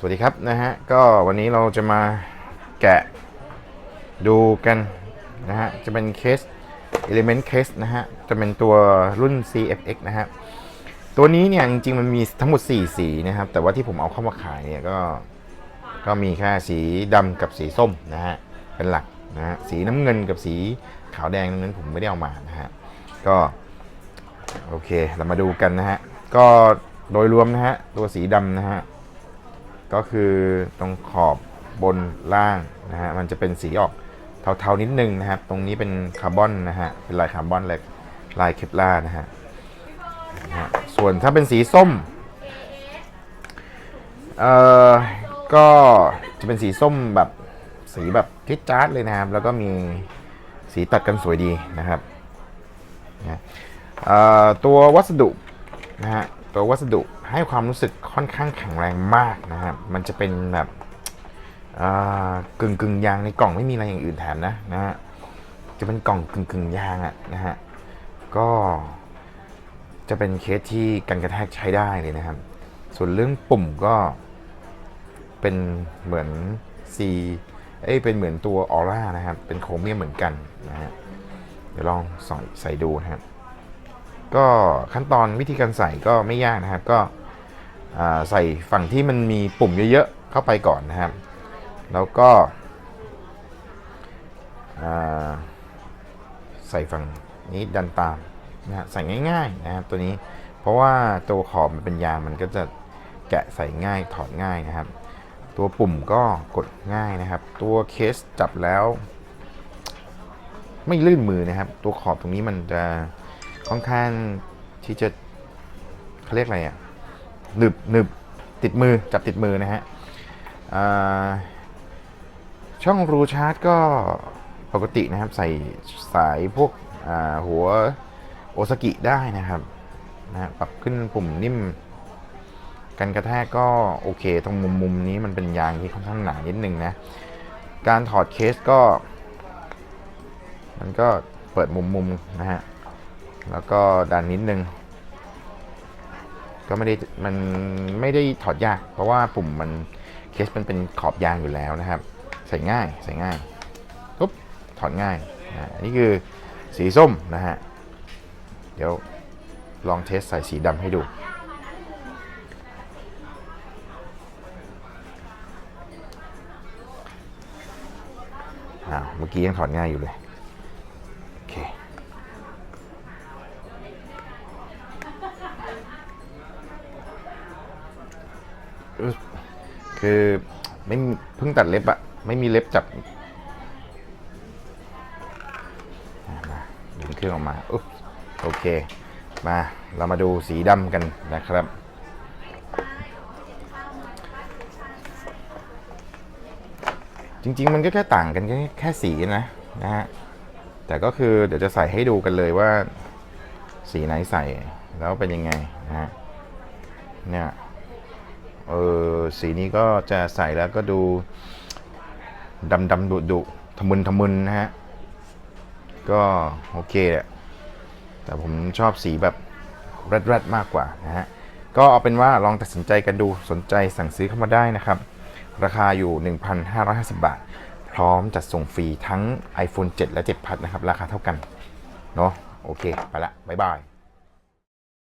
สวัสดีครับนะฮะก็วันนี้เราจะมาแกะดูกันนะฮะจะเป็นเคส Element Case นะฮะจะเป็นตัวรุ่น CFX นะฮะตัวนี้เนี่ยจริงๆมันมีทั้งหมด 4 สีนะครับ แต่ว่าที่ผมเอาเข้ามาขายเนี่ยก็ก็มีแค่สีดำกับสีส้มนะฮะเป็นหลักนะฮะสีน้ำเงินกับสีขาวแดงนั้นผมไม่ได้เอามานะฮะก็โอเคเรามาดูกันนะฮะก็โดยรวมนะฮะตัวสีดำนะฮะ ก็คือตรงขอบบนล่างนะฮะมันจะเป็นสีออกเทาๆนิดนึงนะครับ ตรงนี้เป็นคาร์บอนนะฮะเป็นลายคาร์บอนเลายลายเคปลาร์นะฮะส่วนถ้าเป็นสีส้มเอ่อก็จะเป็นสีส้มแบบสีแบบทิดจ๊าดเลยนะครับ แล้วก็มีสีตัดกันสวยดีนะครับนะเอ่อตัววัสดุนะฮะ ตัววัสดุให้ความรู้สึกค่อนข้างแข็งแรงมากนะครับ มันจะเป็นแบบกึ่งกึ่งยางในกล่องไม่มีอะไรอย่างอื่นแถมนะนะฮะ จะเป็นกล่องกึ่งกึ่งยางอะนะฮะ ก็จะเป็นเคสที่กันกระแทกใช้ได้เลยนะครับ ส่วนเรื่องปุ่มก็เป็นเหมือน C เอ้ยเป็นเหมือนตัวออร่านะครับ เป็นโครเมียมเหมือนกันนะฮะ เดี๋ยวลองใส่ใส่ดูนะครับ ก็ขั้นตอนวิธีการใส่ก็ไม่ยากนะครับ ก็ใส่ฝั่งที่มันมีปุ่มเยอะๆ เข้าไปก่อนนะครับ แล้วก็ใส่ฝั่งนี้ดันตามนะฮะใส่ง่ายๆนะครับตัวนี้เพราะว่าตัวขอบมันเป็นยางมันก็จะแกะใส่ง่ายถอดง่ายนะครับ ตัวปุ่มก็กดง่ายนะครับ ตัวเคสจับแล้ว ไม่ลื่นมือนะครับ ตัวขอบตรงนี้มันจะ ค่อนข้างที่จะเขาเรียกอะไรอะหนึบหนึบติดมือจับติดมือนะฮะช่องรูชาร์จก็ปกตินะครับ ใส่สายพวกหัวโอซากิได้นะครับนะปรับขึ้นปุ่มนิ่ม กันกระแทกก็โอเค ตรงมุมมุมนี้มันเป็นยางที่ค่อนข้างหนานิดนึงนะ การถอดเคสก็ มันก็เปิดมุมมุมนะฮะ แล้วก็ดันนิดนึง ก็ไม่ได้มันไม่ได้ถอดยาก เพราะว่าปุ่มมันเคสมันเป็นขอบยางอยู่แล้วนะครับ ใส่ง่ายใส่ง่ายปุ๊บถอดง่ายนะอันนี้คือสีส้มนะฮะ เดี๋ยวลองเทสใส่สีดำให้ดูอ้าวเมื่อกี้ยังถอดง่ายอยู่เลย โอเค อึ๊บ คือไม่เพิ่งตัดเล็บอะไม่มีเล็บจับดึงเครื่องออกมาอุ๊บโอเค มาเรามาดูสีดำกันนะครับจริงๆ มันก็แค่ต่างกันแค่แค่สีนะนะฮะ แต่ก็คือเดี๋ยวจะใส่ให้ดูกันเลยว่า สีไหนใส่แล้วเป็นยังไงนะฮะเนี่ย เออสีนี้ก็จะใส่แล้วก็ดูดำดำดุดุทะมึนทะมึนนะฮะ ก็โอเคแหละแต่ผมชอบสีแบบแรดๆมากกว่านะฮะ ก็เอาเป็นว่าลองตัดสินใจกันดูสนใจสั่งซื้อเข้ามาได้นะครับ ราคาอยู่ 1,550 บาท พร้อมจัดส่งฟรีทั้ง iPhone 7 และ7 Plus นะครับ ราคาเท่ากัน เนาะโอเค ไปละ บ๊ายบาย